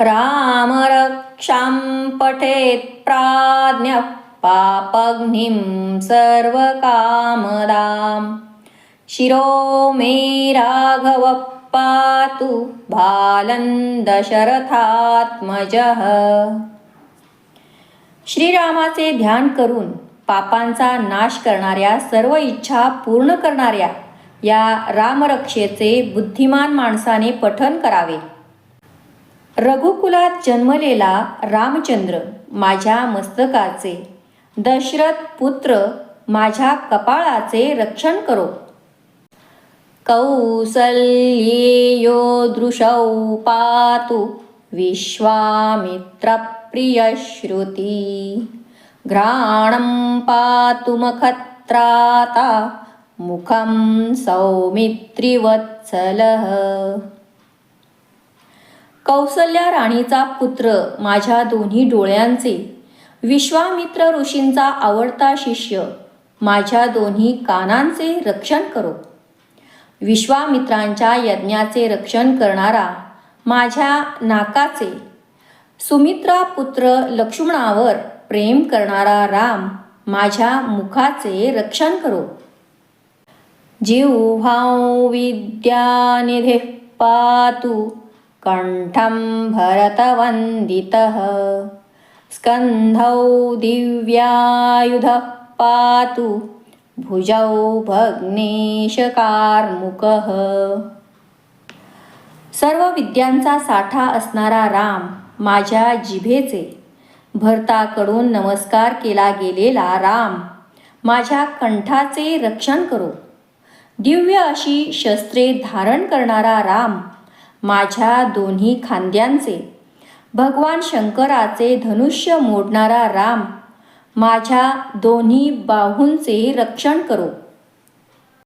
रामरक्षां पठेत् प्राज्ञः पापग्निं सर्वकामदां शिरो मे राघव पातु बालं दशरथात्मजः श्रीरामाचे ध्यान करून पापांचा नाश करणाऱ्या सर्व इच्छा पूर्ण करणाऱ्या या रामरक्षेचे बुद्धिमान माणसाने पठन करावे. रघुकुलात जन्मलेला रामचंद्र माझ्या मस्तकाचे दशरथ पुत्र माझ्या कपाळाचे रक्षण करो. कौसल्येयो दृशौ पातु विश्वामित्रप्रियश्रुती घ्राणं पातु मखत्राता मुखं सौमित्रिवत्सलः। कौसल्या राणीचा पुत्र माझ्या दोन्ही डोळ्यांचे. विश्वामित्र ऋषींचा आवडता शिष्य माझ्या दोन्ही कानांचे रक्षण करो. विश्वामित्रांच्या यज्ञाचे रक्षण करणारा माझ्या नाकाचे. सुमित्रा पुत्र लक्ष्मणावर प्रेम करणारा राम माझ्या मुखाचे रक्षण करो. जिह्वां विद्यानिधे पातू कण्ठं भरतवन्दितः स्कन्धौ दिव्यायुधः पातु भुजौ भग्नेशकार्मुकः। सर्व विद्यांचा साठा असणारा राम माझ्या जिभेचे भरताकडून नमस्कार केला गेलेला राम माझ्या कंठाचे रक्षण करो। दिव्य अशी शस्त्रे धारण करणारा राम माझ्या दोन्ही खांद्यांचे. भगवान शंकराचे धनुष्य मोडणारा राम माझ्या दोन्ही बाहूंचे रक्षण करो.